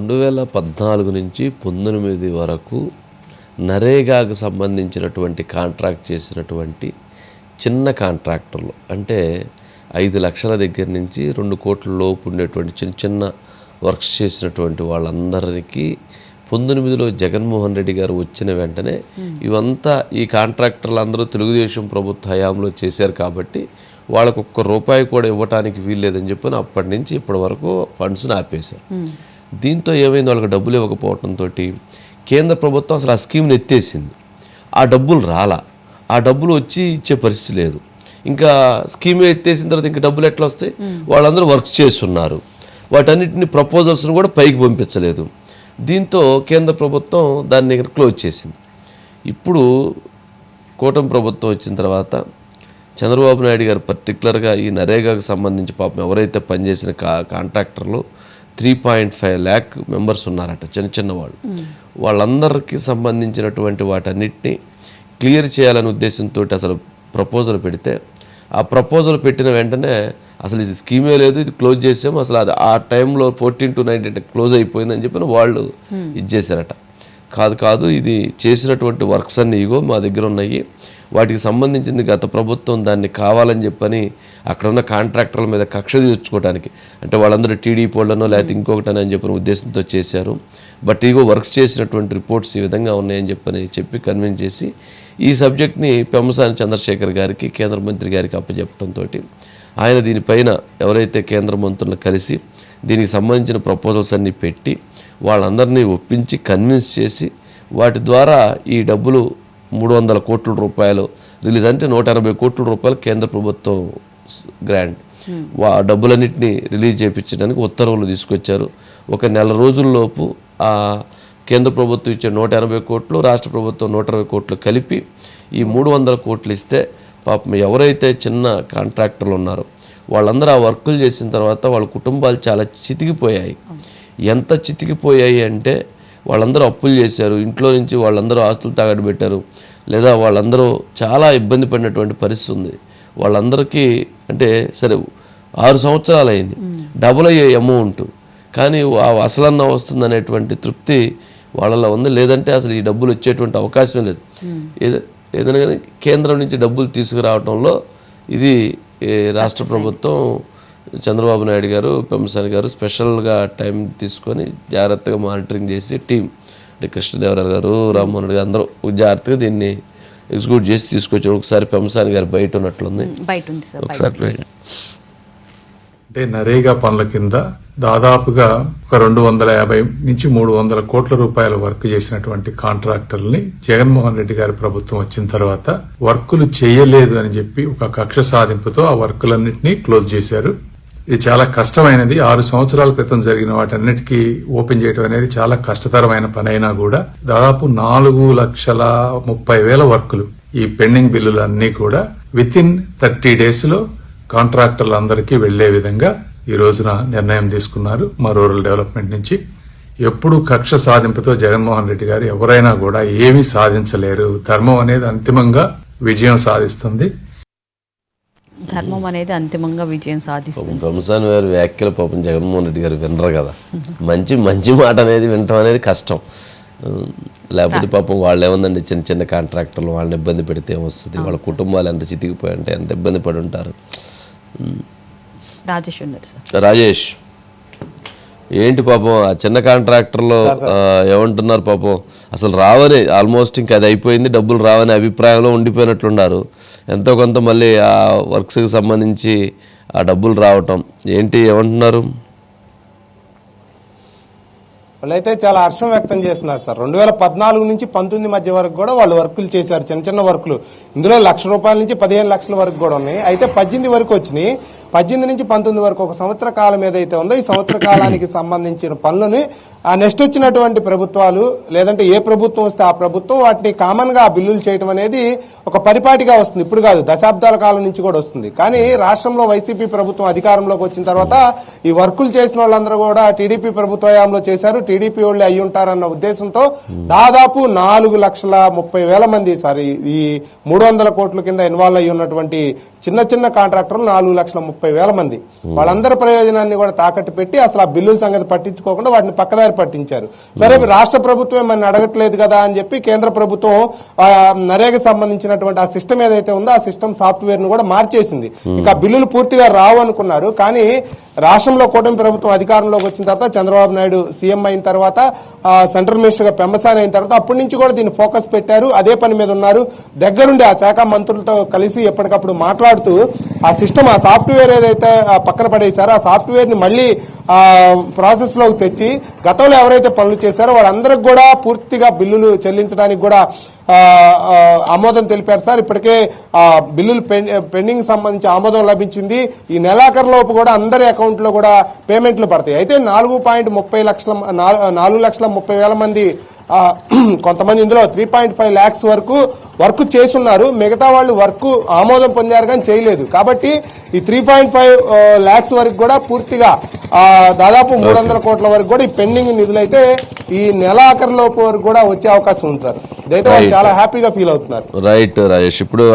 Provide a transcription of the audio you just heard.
రెండు వేల పద్నాలుగు నుంచి పంతొమ్మిది వరకు నరేగాకు సంబంధించినటువంటి కాంట్రాక్ట్ చేసినటువంటి చిన్న కాంట్రాక్టర్లు. అంటే ఐదు లక్షల దగ్గర నుంచి రెండు కోట్ల లోపు ఉండేటువంటి చిన్న చిన్న వర్క్స్ చేసినటువంటి వాళ్ళందరికీ పంతొమ్మిదిలో జగన్మోహన్ రెడ్డి గారు వచ్చిన వెంటనే ఇవంతా ఈ కాంట్రాక్టర్లు అందరూ తెలుగుదేశం ప్రభుత్వ హయాంలో చేశారు కాబట్టి వాళ్ళకు ఒక్క రూపాయి కూడా ఇవ్వటానికి వీల్లేదని చెప్పి అప్పటి నుంచి ఇప్పటి వరకు ఫండ్స్ని ఆపేశారు. దీంతో ఏమైంది? వాళ్ళకి డబ్బులు ఇవ్వకపోవడంతో కేంద్ర ప్రభుత్వం అసలు ఆ స్కీమ్ని ఎత్తేసింది. ఆ డబ్బులు రాలా. ఆ డబ్బులు వచ్చి ఇచ్చే పరిస్థితి లేదు. ఇంకా స్కీమ్ ఎత్తేసిన తర్వాత ఇంకా డబ్బులు ఎట్లా వస్తాయి? వాళ్ళందరూ వర్క్ చేస్తున్నారు. వాటన్నిటిని ప్రపోజల్స్ను కూడా పైకి పంపించలేదు. దీంతో కేంద్ర ప్రభుత్వం దాన్ని క్లోజ్ చేసింది. ఇప్పుడు కూటమి ప్రభుత్వం వచ్చిన తర్వాత చంద్రబాబు నాయుడు గారు పర్టికులర్గా ఈ నరేగాకు సంబంధించి పాపం ఎవరైతే పనిచేసిన కా కాంట్రాక్టర్లు three point five lakh members ఉన్నారట చిన్న చిన్న వాళ్ళు. వాళ్ళందరికీ సంబంధించినటువంటి వాటన్నిటిని క్లియర్ చేయాలనే ఉద్దేశంతో అసలు ప్రపోజల్ పెడితే ఆ ప్రపోజల్ పెట్టిన వెంటనే అసలు ఇది స్కీమే లేదు ఇది క్లోజ్ చేసాము అసలు అది ఆ టైంలో ఫోర్టీన్ టు నైన్టీన్ క్లోజ్ అయిపోయిందని చెప్పి వాళ్ళు ఇది చేశారట. కాదు కాదు ఇది చేసినటువంటి వర్క్స్ అన్ని ఇగో మా దగ్గర ఉన్నాయి. వాటికి సంబంధించింది గత ప్రభుత్వం దాన్ని కావాలని చెప్పని అక్కడ ఉన్న కాంట్రాక్టర్ల మీద కక్ష తీర్చుకోవడానికి అంటే వాళ్ళందరూ టీడీపీ వాళ్ళనో లేకపోతే ఇంకొకటని అని చెప్పిన ఉద్దేశంతో చేశారు. బట్ ఇగో వర్క్స్ చేసినటువంటి రిపోర్ట్స్ ఈ విధంగా ఉన్నాయని చెప్పని చెప్పి కన్విన్స్ చేసి ఈ సబ్జెక్ట్ని పెమ్మసాని చంద్రశేఖర్ గారికి కేంద్ర మంత్రి గారికి అప్పచెప్పడంతో ఆయన దీనిపైన ఎవరైతే కేంద్ర మంత్రులను కలిసి దీనికి సంబంధించిన ప్రపోజల్స్ అన్ని పెట్టి వాళ్ళందరినీ ఒప్పించి కన్విన్స్ చేసి వాటి ద్వారా ఈ డబ్బులు మూడు వందల కోట్ల రూపాయలు రిలీజ్ అంటే నూట ఎనభై కోట్ల రూపాయలు కేంద్ర ప్రభుత్వం గ్రాంట్ వా డబ్బులన్నింటినీ రిలీజ్ చేయించడానికి ఉత్తర్వులు తీసుకొచ్చారు. ఒక నెల రోజుల్లోపు ఆ కేంద్ర ప్రభుత్వం ఇచ్చే నూట ఎనభై కోట్లు రాష్ట్ర ప్రభుత్వం నూట ఇరవై కోట్లు కలిపి ఈ మూడు వందల కోట్లు ఇస్తే పాపం ఎవరైతే చిన్న కాంట్రాక్టర్లు ఉన్నారో వాళ్ళందరూ ఆ వర్కులు చేసిన తర్వాత వాళ్ళ కుటుంబాలు చాలా చితికిపోయాయి. ఎంత చితికిపోయాయి అంటే వాళ్ళందరూ అప్పులు చేశారు. ఇంట్లో నుంచి వాళ్ళందరూ ఆస్తులు తాగట్టు పెట్టారు. లేదా వాళ్ళందరూ చాలా ఇబ్బంది పడినటువంటి పరిస్థితి ఉంది. వాళ్ళందరికీ అంటే సరే ఆరు సంవత్సరాలు అయింది. డబుల్ అయ్యే అమౌంట్. కానీ ఆ అసలన్న వస్తుంది అనేటువంటి తృప్తి వాళ్ళలో ఉంది. లేదంటే అసలు ఈ డబ్బులు వచ్చేటువంటి అవకాశం లేదు. ఏదో ఏదైనా కానీ కేంద్రం నుంచి డబ్బులు తీసుకురావడంలో ఇది ఏ, రాష్ట్ర ప్రభుత్వం చంద్రబాబు నాయుడు గారు పెంసాని గారు స్పెషల్గా టైం తీసుకొని జాగ్రత్తగా మానిటరింగ్ చేసి టీం అంటే కృష్ణదేవరాయలు గారు రామ్మోహన్ రెడ్డి గారు అందరూ జాగ్రత్తగా దీన్ని ఎగ్జిక్యూట్ చేసి తీసుకొచ్చారు. ఒకసారి పెంసాని గారు బయట ఉన్నట్లుంది. బయట ఉంది సార్ ఒకసారి. అంటే నరేగా పనుల కింద దాదాపుగా ఒక రెండు వందల యాభై నుంచి మూడు వందల కోట్ల రూపాయల వర్క్ చేసినటువంటి కాంట్రాక్టర్ని జగన్మోహన్ రెడ్డి గారి ప్రభుత్వం వచ్చిన తర్వాత వర్కులు చేయలేదు అని చెప్పి ఒక కక్ష సాధింపుతో ఆ వర్కులన్నింటినీ క్లోజ్ చేశారు. ఇది చాలా కష్టమైనది. ఆరు సంవత్సరాల క్రితం జరిగిన వాటన్నిటికీ ఓపెన్ చేయడం అనేది చాలా కష్టతరమైన పని అయినా కూడా దాదాపు నాలుగు లక్షల ముప్పై వేల వర్కులు ఈ పెండింగ్ బిల్లులన్నీ కూడా విత్ ఇన్ థర్టీ డేస్లో కాంట్రాక్టర్లందరికీ వెళ్ళే విధంగా ఈ రోజున నిర్ణయం తీసుకున్నారు మా రూరల్ డెవలప్మెంట్ నుంచి. ఎప్పుడు కక్ష సాధింపుతో జగన్మోహన్ రెడ్డి గారు ఎవరైనా కూడా ఏమీ సాధించలేరు. ధర్మం అనేది అంతిమంగా విజయం సాధిస్తుంది. ధర్మం అనేది అంతిమంగా విజయం సాధిస్తుంది. గారి వ్యాఖ్యలు పాపం జగన్మోహన్ రెడ్డి గారు వినరు కదా. మంచి మంచి మాట అనేది వినటం అనేది కష్టం. లేకపోతే పాపం వాళ్ళు ఏముందండి చిన్న చిన్న కాంట్రాక్టర్లు వాళ్ళని ఇబ్బంది పెడితే ఏమొస్తుంది? వాళ్ళ కుటుంబాలు ఎంత చితికిపోయాయంటే ఎంత ఇబ్బంది పడి ఉంటారు? రాజేష్ ఉన్నారు సార్. రాజేష్ ఏంటి పాపం? ఆ చిన్న కాంట్రాక్టర్లో ఏమంటున్నారు పాపం? అసలు రావని ఆల్మోస్ట్ ఇంకా అది అయిపోయింది డబ్బులు రావని అభిప్రాయంలో ఉండిపోయినట్లున్నారు. ఎంతో కొంత మళ్ళీ ఆ వర్క్స్కి సంబంధించి ఆ డబ్బులు రావటం. ఏంటి ఏమంటున్నారు? వాళ్ళైతే చాలా హర్షం వ్యక్తం చేస్తున్నారు సార్. రెండు వేల పద్నాలుగు నుంచి పంతొమ్మిది మధ్య వరకు కూడా వాళ్ళు వర్కులు చేశారు చిన్న చిన్న వర్కులు. ఇందులో లక్ష రూపాయల నుంచి పదిహేను లక్షల వరకు కూడా ఉన్నాయి. అయితే పద్దెనిమిది వరకు వచ్చినాయి. పద్దెనిమిది నుంచి పంతొమ్మిది వరకు ఒక సంవత్సర కాలం ఏదైతే ఉందో ఈ సంవత్సర కాలానికి సంబంధించిన పనులని ఆ నెక్స్ట్ వచ్చినటువంటి ప్రభుత్వాలు లేదంటే ఏ ప్రభుత్వం వస్తే ఆ ప్రభుత్వం వాటిని కామన్గా బిల్లులు చేయడం అనేది ఒక పరిపాటిగా వస్తుంది. ఇప్పుడు కాదు దశాబ్దాల కాలం నుంచి కూడా వస్తుంది. కానీ రాష్ట్రంలో వైసీపీ ప్రభుత్వం అధికారంలోకి వచ్చిన తర్వాత ఈ వర్కులు చేసిన వాళ్ళందరూ కూడా టీడీపీ ప్రభుత్వ హయాంలో చేశారు. టీడీపీ వాళ్ళే అయి ఉంటారన్న ఉద్దేశంతో దాదాపు నాలుగు లక్షల ముప్పై వేల మంది సారీ ఈ మూడు వందల కోట్ల కింద ఇన్వాల్వ్ అయి ఉన్నటువంటి చిన్న చిన్న కాంట్రాక్టర్లు నాలుగు లక్షల ముప్పై వేల మంది. వాళ్ళందరి ప్రయోజనాన్ని కూడా తాకట్టు పెట్టి అసలు ఆ బిల్లుల సంగతి పట్టించుకోకుండా వాటిని పక్కదారి పట్టించారు. సరే రాష్ట్ర ప్రభుత్వం ఏమన్నా అడగట్లేదు కదా అని చెప్పి కేంద్ర ప్రభుత్వం నరేగా సంబంధించినటువంటి ఆ సిస్టమ్ ఏదైతే ఉందో ఆ సిస్టమ్ సాఫ్ట్వేర్ను కూడా మార్చేసింది. ఇక ఆ బిల్లులు పూర్తిగా రావు అనుకున్నారు కానీ రాష్ట్రంలో కూటమి ప్రభుత్వం అధికారంలోకి వచ్చిన తర్వాత చంద్రబాబు నాయుడు సీఎం అయిన తర్వాత ఆ, సెంట్రల్ మినిస్టర్గా పెంబసాని అయిన తర్వాత అప్పటి నుంచి కూడా దీన్ని ఫోకస్ పెట్టారు. అదే పని మీద ఉన్నారు. దగ్గరుండి ఆ శాఖ మంత్రులతో కలిసి ఎప్పటికప్పుడు మాట్లాడుతూ ఆ సిస్టమ్ ఆ సాఫ్ట్వేర్ ఏదైతే పక్కన పడేశారో ఆ సాఫ్ట్వేర్ని మళ్ళీ ప్రాసెస్లోకి ప్రాసెస్లోకి తెచ్చి గతంలో ఎవరైతే పనులు చేశారో వాళ్ళందరికి కూడా పూర్తిగా బిల్లులు చెల్లించడానికి కూడా ఆమోదం తెలిపారు సార్. ఇప్పటికే ఆ బిల్లులు పెండింగ్ సంబంధించి ఆమోదం లభించింది. ఈ నెలాఖరులోపు కూడా అందరి అకౌంట్లో కూడా పేమెంట్లు పడతాయి. అయితే నాలుగు పాయింట్ ముప్పై లక్షల నాలుగు లక్షల ముప్పై వేల మంది కొంతమంది ఇందులో త్రీ పాయింట్ ఫైవ్ ల్యాక్స్ వరకు వర్క్ చేసున్నారు మిగతా వాళ్ళు వర్క్ ఆమోదం పొందారు కానీ చేయలేదు. కాబట్టి ఈ త్రీ పాయింట్ ఫైవ్ ల్యాక్స్ వరకు కూడా పూర్తిగా ఆ, దాదాపు మూడు వందల కోట్ల వరకు కూడా ఈ పెండింగ్ నిధులైతే ఈ నెల ఆఖరి లోపు వరకు కూడా వచ్చే అవకాశం ఉంది సార్. ఇదైతే వాళ్ళు. చాలా హ్యాపీగా ఫీల్ అవుతున్నారు. రైట్ రాజేష్ ఇప్పుడు